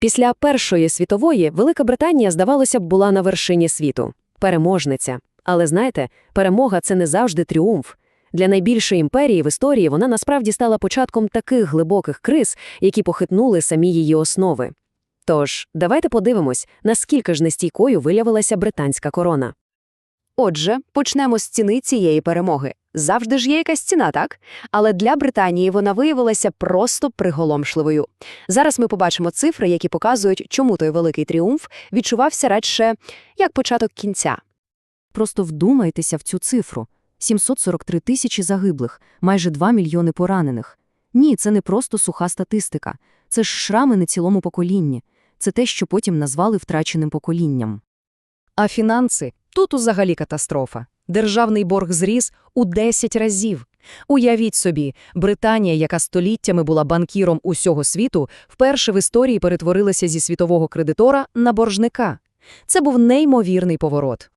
Після Першої світової Велика Британія, здавалося б, була на вершині світу. Переможниця. Але знаєте, перемога – це не завжди тріумф. Для найбільшої імперії в історії вона насправді стала початком таких глибоких криз, які похитнули самі її основи. Тож, давайте подивимось, наскільки ж нестійкою виявилася британська корона. Отже, почнемо з ціни цієї перемоги. Завжди ж є якась ціна, так? Але для Британії вона виявилася просто приголомшливою. Зараз ми побачимо цифри, які показують, чому той великий тріумф відчувався радше як початок кінця. Просто вдумайтеся в цю цифру. 743 тисячі загиблих, майже 2 мільйони поранених. Ні, це не просто суха статистика. Це ж шрами на цілому поколінні. Це те, що потім назвали втраченим поколінням. А фінанси – тут взагалі катастрофа. Державний борг зріс у 10 разів. Уявіть собі, Британія, яка століттями була банкіром усього світу, вперше в історії перетворилася зі світового кредитора на боржника. Це був неймовірний поворот.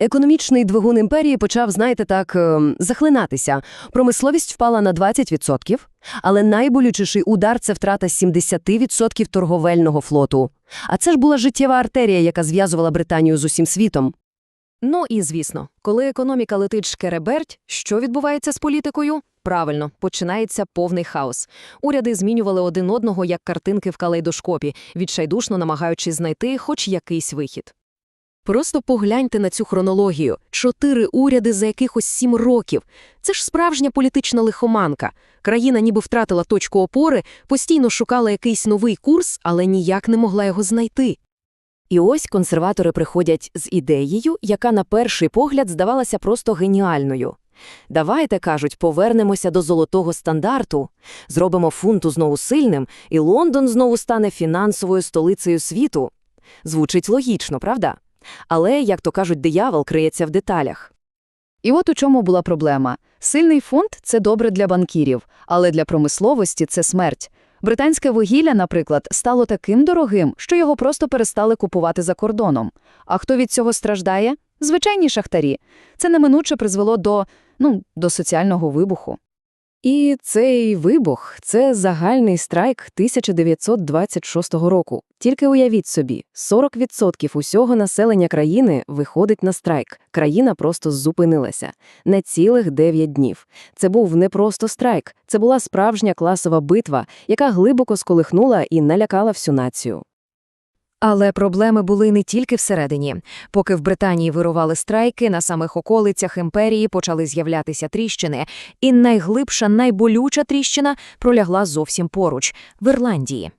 Економічний двигун імперії почав, знаєте, так, ем, захлинатися. Промисловість впала на 20%, але найболючіший удар – це втрата 70% торговельного флоту. А це ж була життєва артерія, яка зв'язувала Британію з усім світом. Ну і, звісно, коли економіка летить шкереберть, що відбувається з політикою? Правильно, починається повний хаос. Уряди змінювали один одного як картинки в калейдоскопі, відчайдушно намагаючись знайти хоч якийсь вихід. Просто погляньте на цю хронологію. Чотири уряди за якихось сім років. Це ж справжня політична лихоманка. Країна ніби втратила точку опори, постійно шукала якийсь новий курс, але ніяк не могла його знайти. І ось консерватори приходять з ідеєю, яка на перший погляд здавалася просто геніальною. Давайте, кажуть, повернемося до золотого стандарту, зробимо фунту знову сильним, і Лондон знову стане фінансовою столицею світу. Звучить логічно, правда? Але, як то кажуть, диявол криється в деталях. І от у чому була проблема. Сильний фонд – це добре для банкірів, але для промисловості – це смерть. Британське вугілля, наприклад, стало таким дорогим, що його просто перестали купувати за кордоном. А хто від цього страждає? Звичайні шахтарі. Це неминуче призвело до, ну, до соціального вибуху. І цей вибух – це загальний страйк 1926 року. Тільки уявіть собі, 40% усього населення країни виходить на страйк. Країна просто зупинилася. На цілих 9 днів. Це був не просто страйк, це була справжня класова битва, яка глибоко сколихнула і налякала всю націю. Але проблеми були не тільки всередині. Поки в Британії вирували страйки, на самих околицях імперії почали з'являтися тріщини, і найглибша, найболюча тріщина пролягла зовсім поруч – в Ірландії.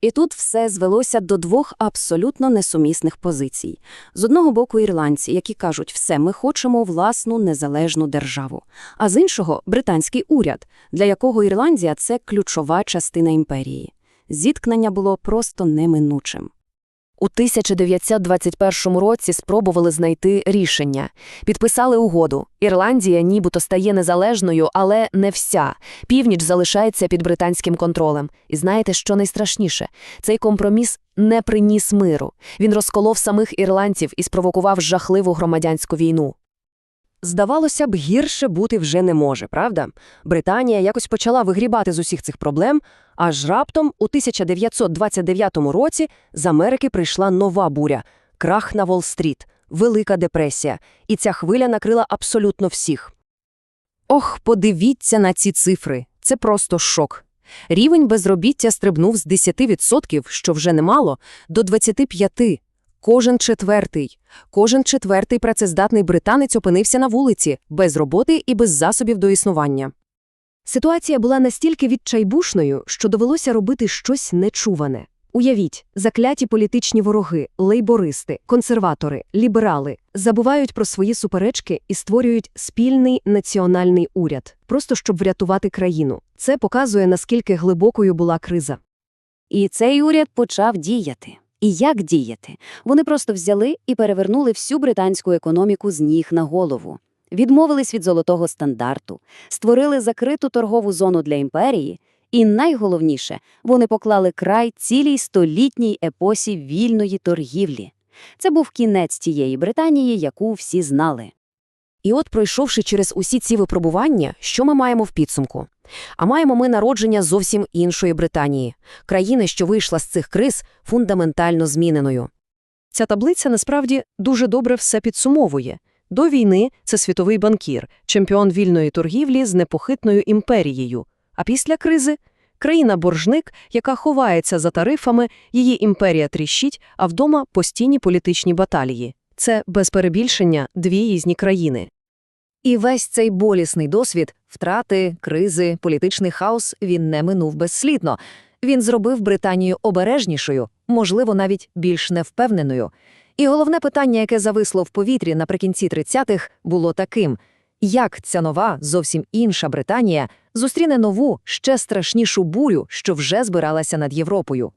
І тут все звелося до двох абсолютно несумісних позицій. З одного боку ірландці, які кажуть, все, ми хочемо власну незалежну державу. А з іншого – британський уряд, для якого Ірландія – це ключова частина імперії. Зіткнення було просто неминучим. У 1921 році спробували знайти рішення. Підписали угоду. Ірландія нібито стає незалежною, але не вся. Північ залишається під британським контролем. І знаєте, що найстрашніше? Цей компроміс не приніс миру. Він розколов самих ірландців і спровокував жахливу громадянську війну. Здавалося б, гірше бути вже не може, правда? Британія якось почала вигрібати з усіх цих проблем, аж раптом у 1929 році з Америки прийшла нова буря – крах на Уолл-стріт, Велика депресія, і ця хвиля накрила абсолютно всіх. Ох, подивіться на ці цифри. Це просто шок. Рівень безробіття стрибнув з 10%, що вже немало, до 25%. Кожен четвертий, кожен четвертий працездатний британець опинився на вулиці, без роботи і без засобів до існування. Ситуація була настільки відчайбушною, що довелося робити щось нечуване. Уявіть, закляті політичні вороги, лейбористи, консерватори, ліберали забувають про свої суперечки і створюють спільний національний уряд, просто щоб врятувати країну. Це показує, наскільки глибокою була криза. І цей уряд почав діяти. І як діяти? Вони просто взяли і перевернули всю британську економіку з ніг на голову. Відмовились від золотого стандарту, створили закриту торгову зону для імперії, і найголовніше, вони поклали край цілій столітній епосі вільної торгівлі. Це був кінець тієї Британії, яку всі знали. І от, пройшовши через усі ці випробування, що ми маємо в підсумку? А маємо ми народження зовсім іншої Британії, країни, що вийшла з цих криз фундаментально зміненою. Ця таблиця насправді дуже добре все підсумовує. До війни це світовий банкір, чемпіон вільної торгівлі з непохитною імперією. А після кризи – країна-боржник, яка ховається за тарифами, її імперія тріщить, а вдома постійні політичні баталії. Це, без перебільшення, дві різні країни. І весь цей болісний досвід – втрати, кризи, політичний хаос – він не минув безслідно. Він зробив Британію обережнішою, можливо, навіть більш невпевненою. І головне питання, яке зависло в повітрі наприкінці 30-х, було таким – як ця нова, зовсім інша Британія зустріне нову, ще страшнішу бурю, що вже збиралася над Європою?